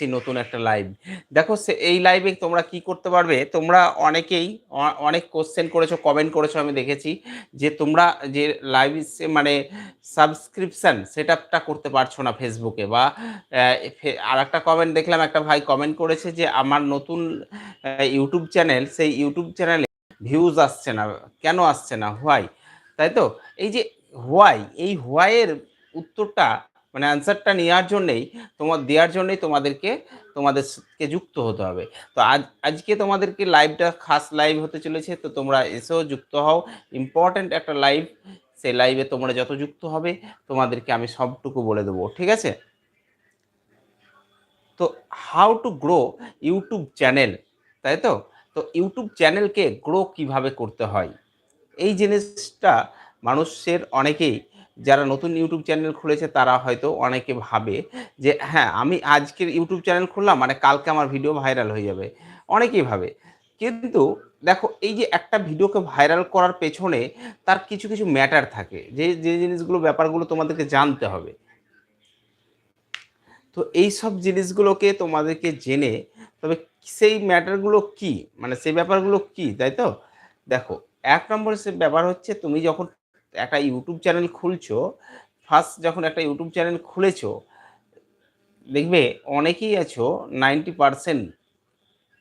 দিচ্ছি নতুন একটা লাইভ দেখো এই লাইভে তোমরা কি করতে পারবে? তোমরা অনেকেই অনেক কোশ্চেন করেছ কমেন্ট করেছ, আমি দেখেছি যে তোমরা যে লাইভ মানে সাবস্ক্রিপশন সেট আপটা করতে পারছ না ফেসবুকে বা আর একটা কমেন্ট দেখলাম, একটা ভাই কমেন্ট করেছে যে আমার নতুন ইউটিউব চ্যানেল সেই ইউটিউব চ্যানেলে ভিউজ আসছে না। কেন আসছে না? হোয়াই তাই তো? এই যে হোয়াই এই হোয়াইয়ের উত্তরটা মানে অ্যান্সারটা নেওয়ার জন্যেই, তোমার দেওয়ার জন্যই তোমাদেরকে তোমাদেরকে যুক্ত হতে হবে। তো আজ, আজকে তোমাদেরকে লাইভটা খাস লাইভ হতে চলেছে, তো তোমরা এসেও যুক্ত হও। ইম্পর্ট্যান্ট একটা লাইভ সেই লাইভে তোমরা যত যুক্ত হবে, তোমাদেরকে আমি সবটুকু বলে দেবো, ঠিক আছে? তো how to grow YouTube channel তাই তো? তো ইউটিউব চ্যানেলকে গ্রো কীভাবে করতে হয়? এই জিনিসটা মানুষের অনেকেই যারা নতুন ইউটিউব চ্যানেল খুলেছে তারা হয়তো অনেকে ভাবে যে হ্যাঁ আমি আজকের ইউটিউব চ্যানেল খুললাম মানে কালকে আমার ভিডিও ভাইরাল হয়ে যাবে। অনেকেই ভাবে। কিন্তু দেখো, এই যে একটা ভিডিওকে ভাইরাল করার পেছনে তার কিছু কিছু ম্যাটার থাকে। যে যে জিনিসগুলো, ব্যাপারগুলো তোমাদেরকে জানতে হবে। তো এই সব জিনিসগুলোকে তোমাদেরকে জেনে, তবে সেই ম্যাটারগুলো কি? মানে সেই ব্যাপারগুলো কি? তাই তো? দেখো, এক নম্বর সে ব্যাপার হচ্ছে, তুমি যখন একটা ইউটিউব চ্যানেল খুলছো ফার্স্ট যখন একটা ইউটিউব চ্যানেল খুলেছো, দেখবে অনেকেই আছো নাইনটি পারসেন্ট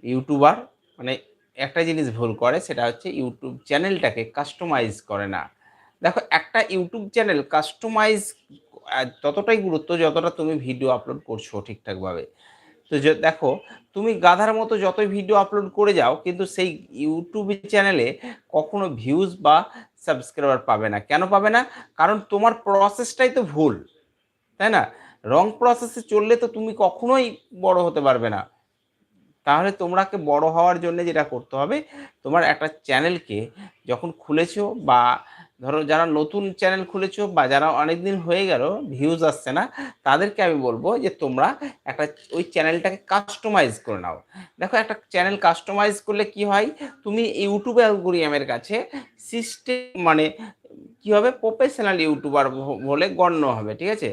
ইউটিউবার মানে একটা জিনিস ভুল করে, সেটা হচ্ছে ইউটিউব চ্যানেলটাকে কাস্টমাইজ করে না। দেখো, একটা ইউটিউব চ্যানেল কাস্টমাইজ ততটাই গুরুত্ব যতটা তুমি ভিডিও আপলোড করছ ঠিকঠাকভাবে। তো দেখো, তুমি গাধার মতো যতই ভিডিও আপলোড করে যাও, কিন্তু সেই ইউটিউব চ্যানেলে কখনো ভিউজ বা সাবস্ক্রাইবার পাবে না। কেন পাবে না? কারণ তোমার প্রসেসটাই তো ভুল, তাই না? রং প্রসেসে চললে তো তুমি কখনোই বড় হতে পারবে না। তাহলে তোমরাকে বড় হওয়ার জন্য যেটা করতে হবে, তোমার একটা চ্যানেলকে যখন খুলেছো বা ধরো যারা নতুন চ্যানেল খুলেছো বা যারা অনেক দিন হয়ে গেল ভিউজ আসছে না, তাদেরকে আমি বলব যে তোমরা একটা ওই চ্যানেলটাকে কাস্টমাইজ করে নাও। দেখো একটা চ্যানেল কাস্টমাইজ করলে কি হয়? তুমি ইউটিউব অ্যালগোরিয়ামের কাছে সিস্টেম মানে কি হবে? প্রফেশনাল ইউটিউবার বলে গণ্য হবে, ঠিক আছে?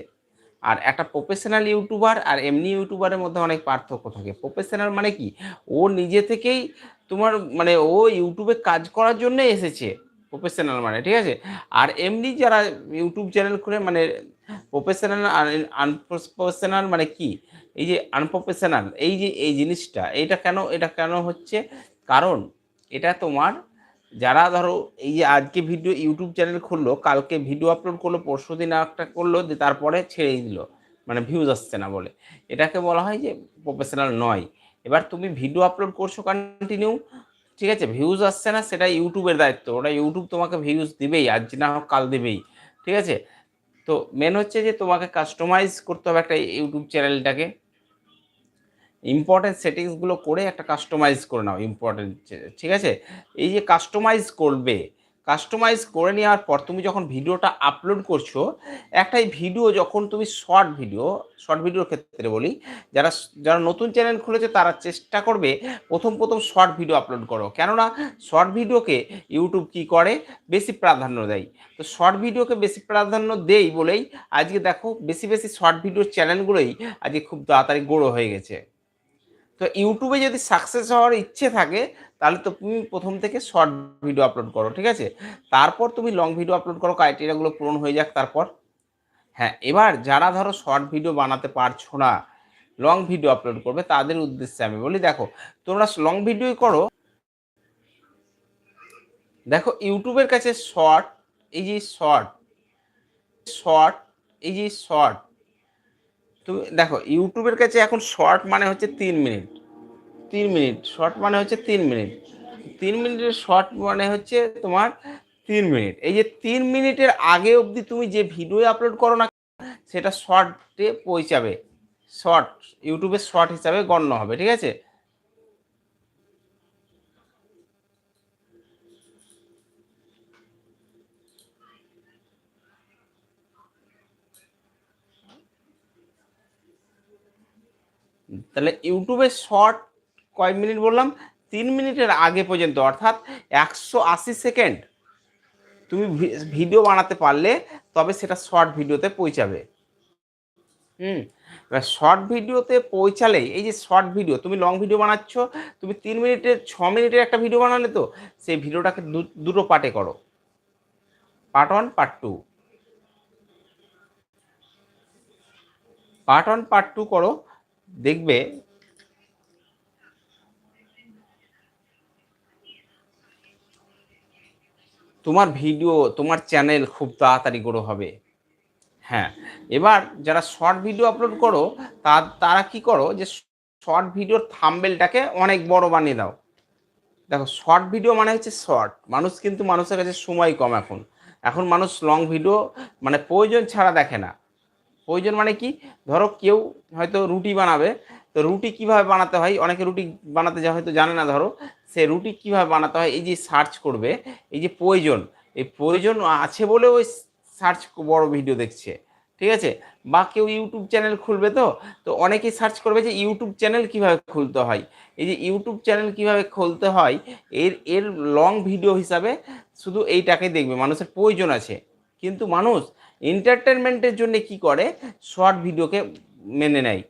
আর একটা প্রফেশনাল ইউটিউবার আর এমনি ইউটিউবারের মধ্যে অনেক পার্থক্য থাকে। প্রফেশনাল মানে কি? ও নিজে থেকেই তোমার মানে ও ইউটিউবে কাজ করার জন্য এসেছে। প্রফেশনাল মানে ঠিক আছে? আর এমনি যারা ইউটিউব চ্যানেল খুলে মানে প্রফেশনাল আনপ্রফেশনাল মানে কি? এই যে আনপ্রফেশনাল এই যে, এই জিনিসটা, এইটা কেন, এটা কেন হচ্ছে? কারণ এটা তোমার যারা ধরো, এই যে আজকে ভিডিও ইউটিউব চ্যানেল খুললো, কালকে ভিডিও আপলোড করল, পরশু দিন একটা করল তারপরে ছেড়েই দিল মানে ভিউজ আসছে না বলে। এটাকে বলা হয় যে প্রফেশনাল নয়। এবার তুমি ভিডিও আপলোড করছ কন্টিনিউ ঠিক আছে ভিউজ আসছে না সেটা ইউটিউবের দায়িত্ব। ওটা ইউটিউব তোমাকে ভিউজ দিবেই, আজ না হোক কাল দেবেই। ঠিক আছে? তো মেন হচ্ছে যে তোমাকে কাস্টমাইজ করতে হবে একটা ইউটিউব চ্যানেলটাকে। ইম্পর্টেন্ট সেটিংসগুলো করে একটা কাস্টমাইজ করে নাও ইম্পর্টেন্ট ঠিক আছে? এই যে কাস্টমাইজ করবে কাস্টমাইজ করে নেওয়ার পর তুমি যখন ভিডিওটা আপলোড করছ, একটাই ভিডিও যখন তুমি শর্ট ভিডিও শর্ট ভিডিওর ক্ষেত্রে বলি, যারা যারা নতুন চ্যানেল খুলেছে তারা চেষ্টা করবে প্রথম প্রথম শর্ট ভিডিও আপলোড করো। কেননা শর্ট ভিডিওকে ইউটিউব কি করে? বেশি প্রাধান্য দেয়। তো শর্ট ভিডিওকে বেশি প্রাধান্য দেই বলেই আজকে দেখো, বেশি বেশি শর্ট ভিডিওর চ্যানেলগুলোই আজকে খুব তাড়াতাড়ি গড়ো হয়ে গেছে। তো ইউটিউবে যদি সাকসেস হওয়ার ইচ্ছে থাকে, তাহলে তো তুমি প্রথম থেকে শর্ট ভিডিও আপলোড করো, ঠিক আছে? তারপর তুমি লং ভিডিও আপলোড করো ক্রাইটেরিয়াগুলো পূরণ হয়ে যাক তারপর। হ্যাঁ এবার যারা ধরো শর্ট ভিডিও বানাতে পারছ না লং ভিডিও আপলোড করবে, তাদের উদ্দেশ্যে আমি বলি, দেখো, তোমরা লং ভিডিওই করো। দেখো ইউটিউবের কাছে শর্ট এই যে শর্ট শর্ট এই যে শর্ট তুমি দেখো ইউটিউবের কাছে এখন শর্ট মানে হচ্ছে তিন মিনিট তিন মিনিট শর্ট মানে হচ্ছে তিন মিনিট তিন মিনিটের শর্ট মানে হচ্ছে তোমার তিন মিনিট এই যে তিন মিনিটের আগে অবধি তুমি যে ভিডিও আপলোড করো না সেটা শর্টে পৌঁছাবে। শর্ট ইউটিউবের শর্ট হিসাবে গণ্য হবে, ঠিক আছে? তাহলে ইউটিউবে শর্ট কয় মিনিট বললাম, তিন মিনিটের আগে পর্যন্ত, অর্থাৎ একশো আশি সেকেন্ড তুমি ভিডিও বানাতে পারলে তবে সেটা শর্ট ভিডিওতে পৌঁছাবে। হুম, এবার শর্ট ভিডিওতে পৌঁছালে, এই যে শর্ট ভিডিও, তুমি লং ভিডিও বানাচ্ছ, তুমি তিন মিনিটের ছ মিনিটের একটা ভিডিও বানালে তো সেই ভিডিওটাকে দুটো পার্টে করো। Part one, part two. Part one, part two করো দেখবে তোমার ভিডিও, তোমার চ্যানেল খুব তাড়াতাড়ি গ্রো হবে। হ্যাঁ এবার যারা শর্ট ভিডিও আপলোড করো, তা, তারা কি করো যে শর্ট ভিডিওর থাম্বেলটাকে অনেক বড় বানিয়ে দাও। দেখো শর্ট ভিডিও মানে হচ্ছে শর্ট মানুষ কিন্তু মানুষের কাছে সময় কম এখন। এখন মানুষ লং ভিডিও মানে প্রয়োজন ছাড়া দেখে না। প্রয়োজন মানে কি? ধরো কেউ হয়তো রুটি বানাবে, তো রুটি কীভাবে বানাতে হয়? অনেকে রুটি বানাতে যা হয়তো জানে না, ধরো। সে রুটি কীভাবে বানাতে হয়? এই যে সার্চ করবে, এই যে প্রয়োজন, এই প্রয়োজন আছে বলে ওই সার্চ বড় ভিডিও দেখছে, ঠিক আছে? বা কেউ ইউটিউব চ্যানেল খুলবে তো তো অনেকেই সার্চ করবে যে ইউটিউব চ্যানেল কীভাবে খুলতে হয়? এই যে ইউটিউব চ্যানেল কীভাবে খুলতে হয়? এর এর লং ভিডিও হিসাবে শুধু এইটাকে দেখবে, মানুষের প্রয়োজন আছে। কিন্তু মানুষ এন্টারটেনমেন্টের জন্য কি করে? শর্ট ভিডিওকে মেনে নেয়।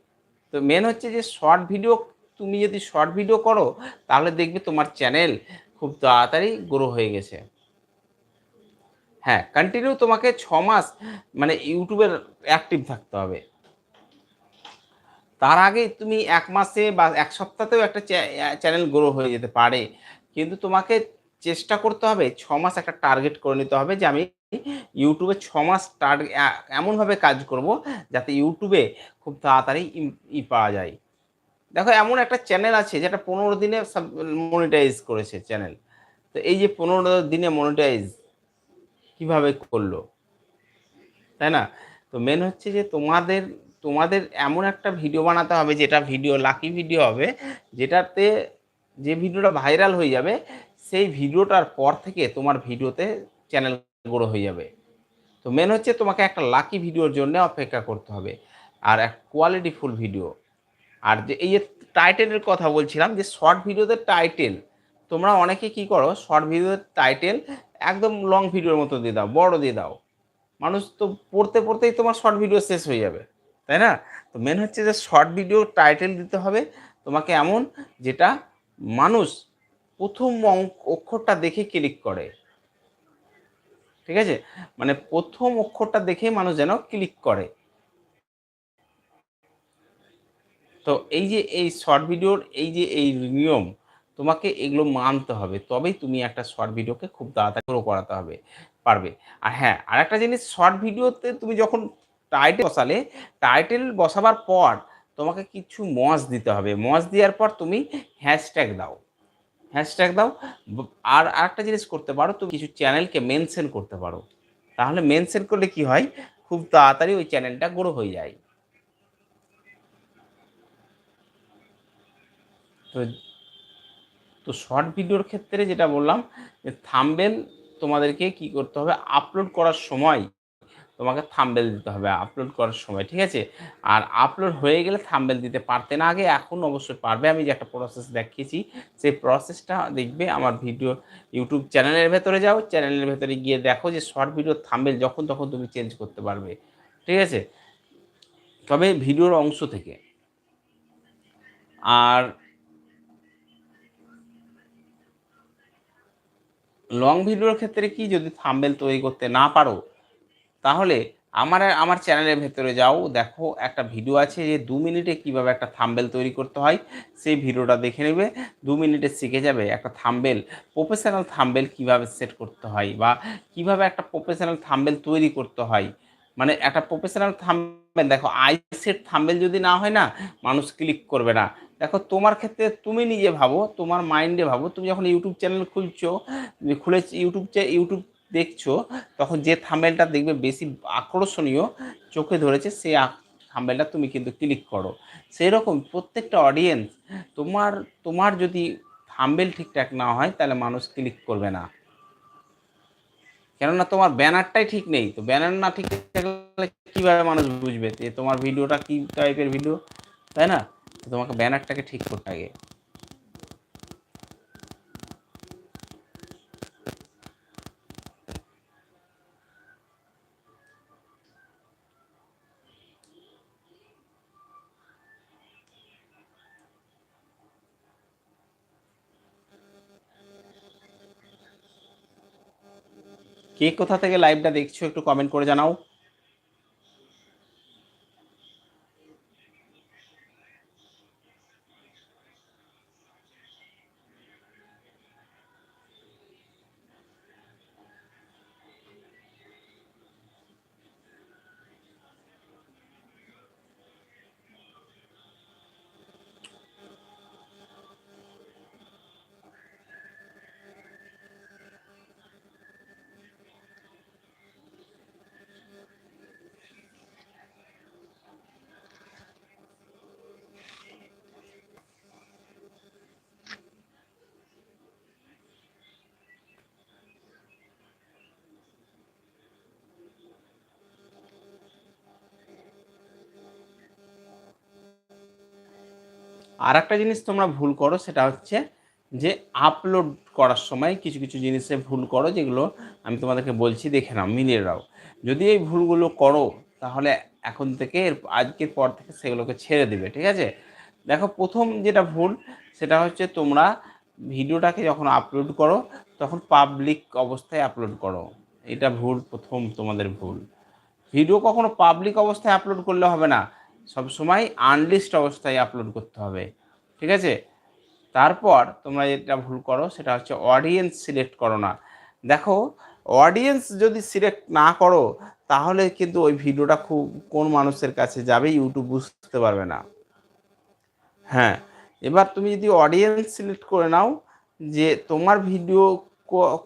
তো মেন হচ্ছে যে শর্ট ভিডিও তুমি যদি শর্ট ভিডিও করো, তাহলে দেখবে তোমার চ্যানেল খুব তাড়াতাড়ি গ্রো হয়ে গেছে। হ্যাঁ কন্টিনিউ তোমাকে ছ মাস মানে ইউটিউবের অ্যাক্টিভ থাকতে হবে। তার আগে তুমি এক মাসে বা এক সপ্তাহতেও একটা চ্যানেল গ্রো হয়ে যেতে পারে। কিন্তু তোমাকে চেষ্টা করতে হবে, ছ মাস একটা টার্গেট করে নিতে হবে যে আমি ইউটিউবে ছ মাস টার্গেট এমনভাবে কাজ করব যাতে ইউটিউবে খুব তাড়াতাড়ি ই পাওয়া যায়। দেখো এমন একটা চ্যানেল আছে যেটা পনেরো দিনে মনিটাইজ করেছে চ্যানেল তো এই যে পনেরো দিনে মনিটাইজ কীভাবে করল? তাই না? তো মেন হচ্ছে যে তোমাদের তোমাদের এমন একটা ভিডিও বানাতে হবে যেটা ভিডিও লাকি ভিডিও হবে, যেটাতে যে ভিডিওটা ভাইরাল হয়ে যাবে সেই ভিডিওটার পর থেকে তোমার ভিডিওতে চ্যানেল গ্রো হয়ে যাবে। তো মেন হচ্ছে তোমাকে একটা লাকি ভিডিওর জন্য অপেক্ষা করতে হবে আর এক কোয়ালিটি ফুল ভিডিও আর যে এই যে টাইটেলের কথা বলছিলাম, যে শর্ট ভিডিওতে টাইটেল তোমরা অনেকে কি করো শর্ট ভিডিওতে টাইটেল একদম লং ভিডিওর মতো দিয়ে দাও, বড় দিয়ে দাও। মানুষ তো পড়তে পড়তেই তোমার শর্ট ভিডিও শেষ হয়ে যাবে, তাই না? তো মেন হচ্ছে যে শর্ট ভিডিও টাইটেল দিতে হবে। তোমাকে এমন যেটা মানুষ প্রথম অক্ষরটা দেখে ক্লিক করে। ঠিক আছে? মানে প্রথম অক্ষরটা দেখে মানুষ যেন ক্লিক করে। তো এই যে এই শর্ট ভিডিওর এই যে এই নিয়ম, তোমাকে এগুলো মানতে হবে। তবেই তুমি একটা শর্ট ভিডিওকে খুব তাড়াতাড়ি গ্রো করাতে হবে, পারবে। আর হ্যাঁ আর একটা জিনিস শর্ট ভিডিওতে তুমি যখন টাইটেল বসালে টাইটেল বসাবার পর তোমাকে কিছু মজ দিতে হবে। মজ দেওয়ার পর তুমি হ্যাশট্যাগ দাও। হ্যাশট্যাগ দাও। আর আরেকটা জিনিস করতে পারো, তুমি কিছু চ্যানেলকে মেনশন করতে পারো। তাহলে মেনশন করলে কি হয়? খুব তাড়াতাড়ি ওই চ্যানেলটা গ্রো হয়ে যায়। তো তো শর্ট ভিডিওর ক্ষেত্রে যেটা বললাম, যে থাম্বেল তোমাদেরকে কি করতে হবে? আপলোড করার সময় তোমাকে থাম্বেল দিতে হবে আপলোড করার সময়, ঠিক আছে? আর আপলোড হয়ে গেলে থাম্বেল দিতে পারতে না, আগে এখন অবশ্যই পারবে। আমি যে একটা প্রসেস দেখিয়েছি, সেই প্রসেসটা দেখবে আমার ভিডিও ইউটিউব চ্যানেলের ভেতরে যাও। চ্যানেলের ভেতরে গিয়ে দেখো যে শর্ট ভিডিও থাম্বেল যখন তখন তুমি চেঞ্জ করতে পারবে, ঠিক আছে? তবে ভিডিওর অংশ থেকে। আর লং ভিডিওর ক্ষেত্রে কি, যদি থাম্বেল তৈরি করতে না পারো তাহলে আমার আমার চ্যানেলের ভেতরে যাও, দেখো একটা ভিডিও আছে যে দু মিনিটে কীভাবে একটা থাম্বেল তৈরি করতে হয়, সেই ভিডিওটা দেখে নেবে। দু মিনিটে শিখে যাবে একটা থাম্বেল প্রফেশনাল থাম্বেল কীভাবে সেট করতে হয় বা কীভাবে একটা প্রফেশনাল থাম্বেল তৈরি করতে হয়। মানে একটা প্রফেশনাল থাম্বেল দেখো আই সেট থাম্বেল যদি না হয় না, মানুষ ক্লিক করবে না। দেখো তোমার ক্ষেত্রে তুমি নিজে ভাবো, তোমার মাইন্ডে ভাবো, তুমি যখন ইউটিউব চ্যানেল খুলছো খুলে ইউটিউব ইউটিউব দেখছ, তখন যে থাম্বেলটা দেখবে বেশি আকর্ষণীয় চোখে ধরেছে, সেই থাম্বেলটা তুমি কিন্তু ক্লিক করো। সেই রকম প্রত্যেকটা অডিয়েন্স তোমার তোমার যদি থাম্বেল ঠিকঠাক না হয়, তাহলে মানুষ ক্লিক করবে না। কেননা তোমার ব্যানারটাই ঠিক নেই, তো ব্যানার না ঠিক থাকলে কীভাবে মানুষ বুঝবে যে তোমার ভিডিওটা কী টাইপের ভিডিও তাই না? তোমাকে ব্যানারটাকে ঠিক করতে আগে কে কোথা থেকে লাইভটা দেখছ একটু কমেন্ট করে জানাও। আর একটা জিনিস তোমরা ভুল করো, সেটা হচ্ছে যে আপলোড করার সময় কিছু কিছু জিনিসে ভুল করো, যেগুলো আমি তোমাদেরকে বলছি, দেখে নাও, মিলিয়ে নাও। যদি এই ভুলগুলো করো, তাহলে এখন থেকে আজকের পর থেকে সেগুলোকে ছেড়ে দিবে, ঠিক আছে? দেখো, প্রথম যেটা ভুল, সেটা হচ্ছে তোমরা ভিডিওটাকে যখন আপলোড করো, তখন পাবলিক অবস্থায় আপলোড করো। এটা ভুল, প্রথম তোমাদের ভুল। ভিডিও কখনো পাবলিক অবস্থায় আপলোড করলে হবে না। সবসময় আনলিস্ট অবস্থায় আপলোড করতে হবে, ঠিক আছে? তারপর তোমরা যেটা ভুল করো সেটা হচ্ছে অডিয়েন্স সিলেক্ট করো না। দেখো অডিয়েন্স যদি সিলেক্ট না করো, তাহলে কিন্তু ওই ভিডিওটা খুব, কোন মানুষের কাছে যাবে ইউটিউব বুঝতে পারবে না। হ্যাঁ এবার তুমি যদি অডিয়েন্স সিলেক্ট করে নাও, যে তোমার ভিডিও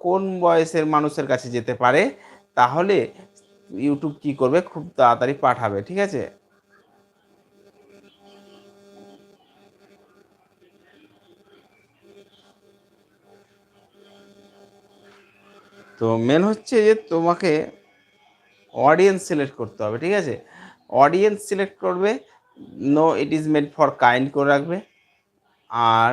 কোন বয়সের মানুষের কাছে যেতে পারে, তাহলে ইউটিউব কি করবে? খুব তাড়াতাড়ি পাঠাবে, ঠিক আছে? তো মেন হচ্ছে যে তোমাকে অডিয়েন্স সিলেক্ট করতে হবে, ঠিক আছে? অডিয়েন্স সিলেক্ট করবে no it is made for kind করে রাখবে, আর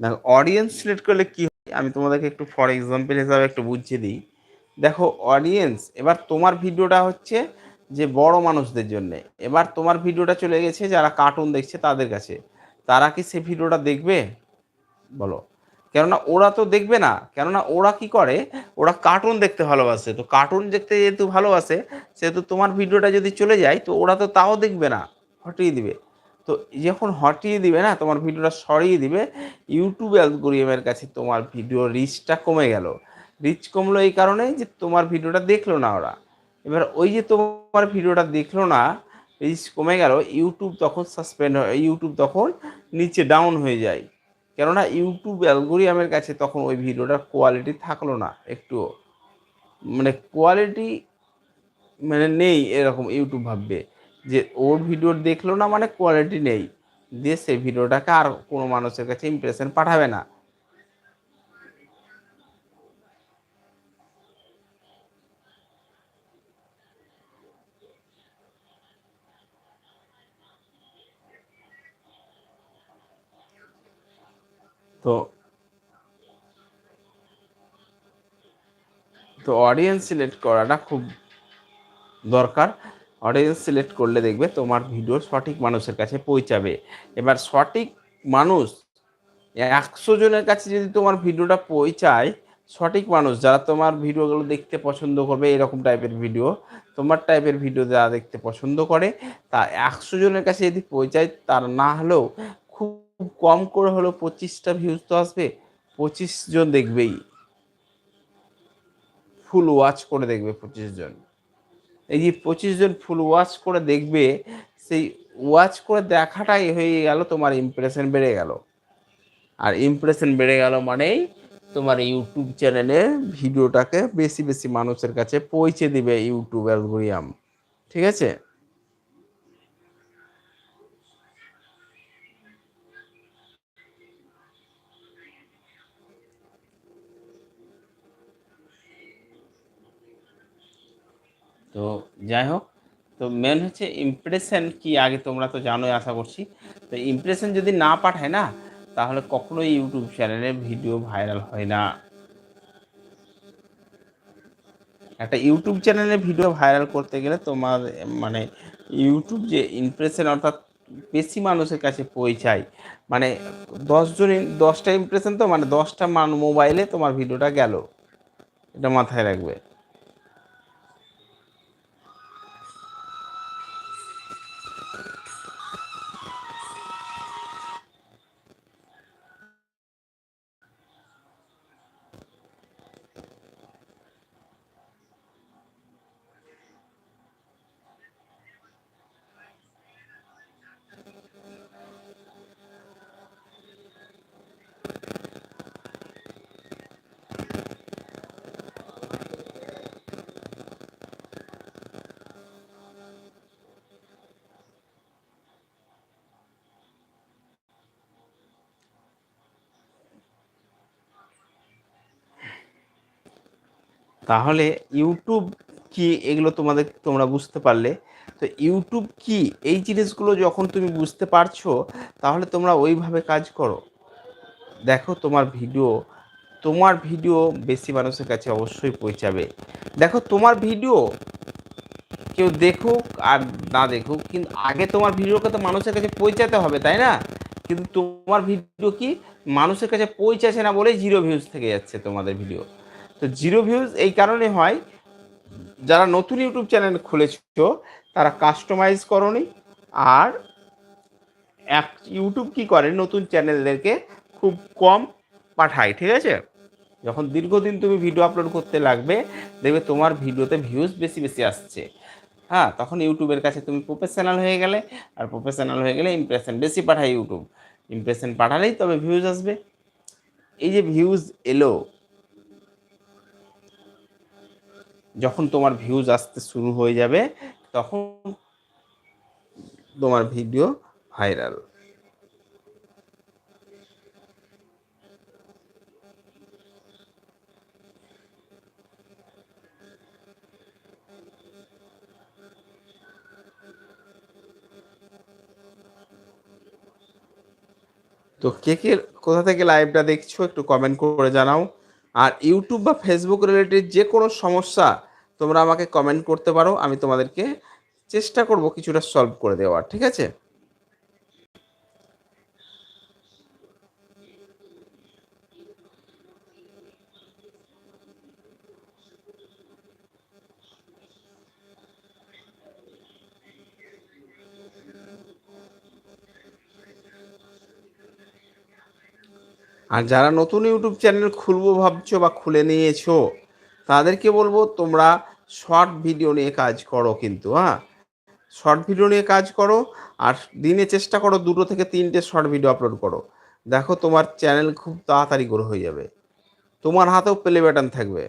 দেখো অডিয়েন্স সিলেক্ট করলে কি আমি তোমাদেরকে একটু ফর এক্সাম্পল হিসাবে একটু বুঝিয়ে দিই। দেখো অডিয়েন্স এবার তোমার ভিডিওটা হচ্ছে যে বড় মানুষদের জন্য। এবার তোমার ভিডিওটা চলে গেছে যারা কার্টুন দেখছে তাদের কাছে। তারা কি সে ভিডিওটা দেখবে? বলো। কেননা ওরা তো দেখবে না। কেননা ওরা কি করে? ওরা কার্টুন দেখতে ভালোবাসে। তো কার্টুন দেখতে যেহেতু ভালোবাসে, সেহেতু তোমার ভিডিওটা যদি চলে যায়, তো ওরা তো তাও দেখবে না। হটিয়ে দিবে। তো যখন হটিয়ে দিবে, না, তোমার ভিডিওটা সরিয়ে দিবে ইউটিউব অ্যালগোরিয়ামের কাছে তোমার ভিডিও রিচটা কমে গেল। রিচ কমলো এই কারণে যে তোমার ভিডিওটা দেখল না ওরা। এবার ওই যে তোমার ভিডিওটা দেখল না রিচ কমে গেল ইউটিউব তখন সাসপেন্ড হয় ইউটিউব তখন নিচে ডাউন হয়ে যায়। কেননা ইউটিউব অ্যালগোরিয়ামের কাছে তখন ওই ভিডিওটার কোয়ালিটি থাকল না একটু মানে কোয়ালিটি মানে নেই এরকম ইউটিউব ভাববে। যে ওর ভিডিও দেখল না মানে কোয়ালিটি নেই। দিয়ে সে ভিডিওটাকে আর কোনো মানুষের কাছে ইমপ্রেশন পাঠাবে না। তো তো অডিয়েন্স সিলেক্ট করাটা খুব দরকার। অডিয়েন্স সিলেক্ট করলে দেখবে তোমার ভিডিও সঠিক মানুষের কাছে পৌঁছাবে। এবার সঠিক মানুষ, একশো জনের কাছে যদি তোমার ভিডিওটা পৌঁছায়, সঠিক মানুষ যারা তোমার ভিডিওগুলো দেখতে পছন্দ করবে, এরকম টাইপের ভিডিও তোমার টাইপের ভিডিও যারা দেখতে পছন্দ করে, তা একশো জনের কাছে যদি পৌঁছায়, তার না হলেও খুব কম করে হলেও পঁচিশটা ভিউজ তো আসবে, পঁচিশ জন দেখবেই। ফুল ওয়াচ করে দেখবে পঁচিশ জন। এই যে পঁচিশ জন ফুল ওয়াচ করে দেখবে, সেই ওয়াচ করে দেখাটাই হয়ে গেল তোমার ইমপ্রেশন বেড়ে গেল। আর ইমপ্রেশন বেড়ে গেল মানেই তোমার ইউটিউব চ্যানেলে ভিডিওটাকে বেশি বেশি মানুষের কাছে পৌঁছে দিবে ইউটিউব অ্যালগোরিয়াম ঠিক আছে? তো যাই হোক, তো মেন হচ্ছে ইমপ্রেশন কি আগে তোমরা তো জানোই, আশা করছি। তো ইমপ্রেশন যদি না পাঠায় না, তাহলে কখনোই ইউটিউব চ্যানেলে ভিডিও ভাইরাল হয় না। একটা ইউটিউব চ্যানেলে ভিডিও ভাইরাল করতে গেলে তোমার মানে ইউটিউব যে ইমপ্রেশন অর্থাৎ বেশি মানুষের কাছে পৌঁছায়। মানে দশজন দশটা ইমপ্রেশন তো মানে দশটা মান মোবাইলে তোমার ভিডিওটা গেল। এটা মাথায় রাখবে। তাহলে ইউটিউব কি এগুলো তোমাদের, তোমরা বুঝতে পারলে। তো ইউটিউব কি? এই জিনিসগুলো যখন তুমি বুঝতে পারছ, তাহলে তোমরা ওইভাবে কাজ করো। দেখো তোমার ভিডিও তোমার ভিডিও বেশি মানুষের কাছে অবশ্যই পৌঁছাবে। দেখো তোমার ভিডিও, কেউ দেখুক আর না দেখুক, কিন্তু আগে তোমার ভিডিওকে তো মানুষের কাছে পৌঁছাতে হবে, তাই না? কিন্তু তোমার ভিডিও কি মানুষের কাছে পৌঁছাচ্ছে না বলেই জিরো ভিউজ থেকে যাচ্ছে তোমাদের ভিডিও। তো জিরো ভিউজ এই কারণে হয়, যারা নতুন ইউটিউব চ্যানেল খুলেছ, তারা কাস্টমাইজ করনি, আর এক ইউটিউব কি করে? নতুন চ্যানেলদেরকে খুব কম পাঠায়, ঠিক আছে? যখন দীর্ঘদিন তুমি ভিডিও আপলোড করতে লাগবে, দেখবে তোমার ভিডিওতে ভিউজ বেশি বেশি আসছে। হ্যাঁ তখন ইউটিউবের কাছে তুমি প্রফেশনাল হয়ে গেলে, আর প্রফেশনাল হয়ে গেলে ইমপ্রেশন বেশি পাঠায় ইউটিউব ইমপ্রেশন পাঠালেই তবে ভিউজ আসবে। এই যে ভিউজ এলো যখন তোমার ভিউজ আসতে শুরু হয়ে যাবে, তখন তোমার ভিডিও ভাইরাল তো কে কে, কোথা থেকে লাইভটা দেখছ একটু কমেন্ট করে জানাও। আর ইউটিউব বা ফেসবুক রিলেটেড যে কোনো সমস্যা, তোমরা আমাকে কমেন্ট করতে পারো, আমি তোমাদেরকে চেষ্টা করব কিছুটা সলভ করে দেওয়ার, ঠিক আছে? আর যারা নতুন ইউটিউব চ্যানেল খুলবো ভাবছ বা খুলে নিয়েছো, তাদেরকে বলব তোমরা শর্ট ভিডিও নিয়ে কাজ করো কিন্তু হ্যাঁ? শর্ট ভিডিও নিয়ে কাজ করো আর দিনে চেষ্টা করো দুটো থেকে তিনটে শর্ট ভিডিও আপলোড করো। দেখো তোমার চ্যানেল খুব তাড়াতাড়ি গ্রো হয়ে যাবে। তোমার হাতেও প্লে বাটন থাকবে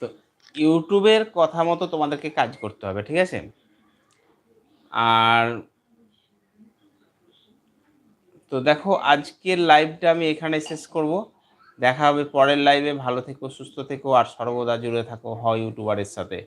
তো ইউটিউবের কথা মতো তোমাদেরকে কাজ করতে হবে, ঠিক আছে? আর তো দেখো, আজকের লাইভটা আমি এখানে শেষ করব। দেখা হবে পরের লাইভে ভালো থেকো, সুস্থ থেকো, আর সর্বদা জুড়ে থাকো হয় ইউটিউবারের সাথে।